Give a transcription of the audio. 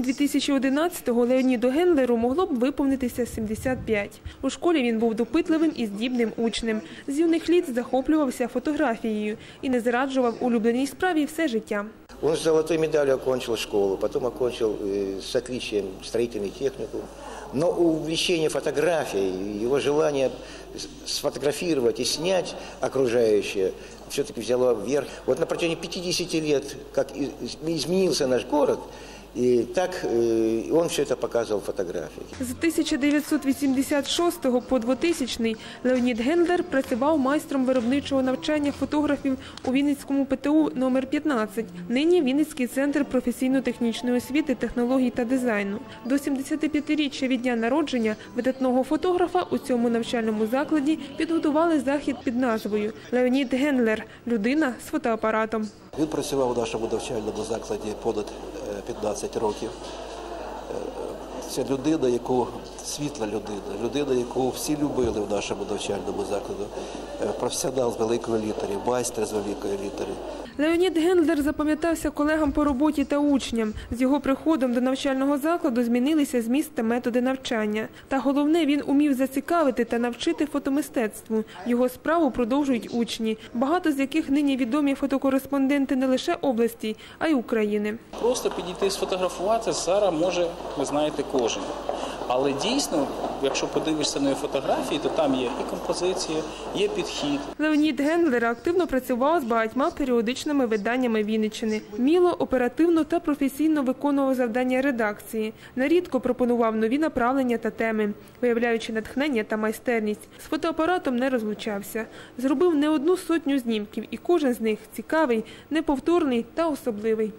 вересні 2011-го Леоніду Генлеру могло б виповнитися 75. У школі він був допитливим і здібним учнем. З юних літ захоплювався фотографією і не зраджував улюбленій справі все життя. Он с золотой медалью окончил школу, потом окончил с отличием строительный техникум. Но увлечение фотографией, его желание сфотографировать и снять окружающее все-таки взяло вверх. Вот на протяжении 50 лет, как изменился наш город, и так э, он все это показывал в фотографии. З 1986 по 2000 Леонід Гендлер працював майстром виробничого навчання фотографів у Вінницькому ПТУ номер 15 Нині Вінницький центр професійно-технічної освіти, технологій та дизайну. До 75-річчя від дня народження видатного фотографа у цьому навчальному закладі підготували захід під назвою Леонід Гендлер людина з фотоапаратом. Він працював у нашому навчальному закладі понад е, 15 років. Це людина, яку світла людина, людина, яку всі любили в нашому навчальному закладі. Е, Професіонал з великої літери, майстер з великої літери. Леонід Гендлер запам'ятався колегам по роботі та учням. З його приходом до навчального закладу змінилися зміст та методи навчання. Та головне, він умів зацікавити та навчити фотомистецтву. Його справу продовжують учні, багато з яких нині відомі фотокореспонденти не лише області, а й України. Просто підійти сфотографувати зараз може, ви знаєте, кожен. Але дійсно, якщо подивишся на фотографії, то там є і композиція, є підхід, Леонід Гендлер активно працював з багатьма періодичними виданнями Вінниччини. Міло, оперативно та професійно виконував завдання редакції. Нерідко пропонував нові направлення та теми, виявляючи натхнення та майстерність. З фотоапаратом не розлучався. Зробив не одну сотню знімків, і кожен з них цікавий, неповторний та особливий.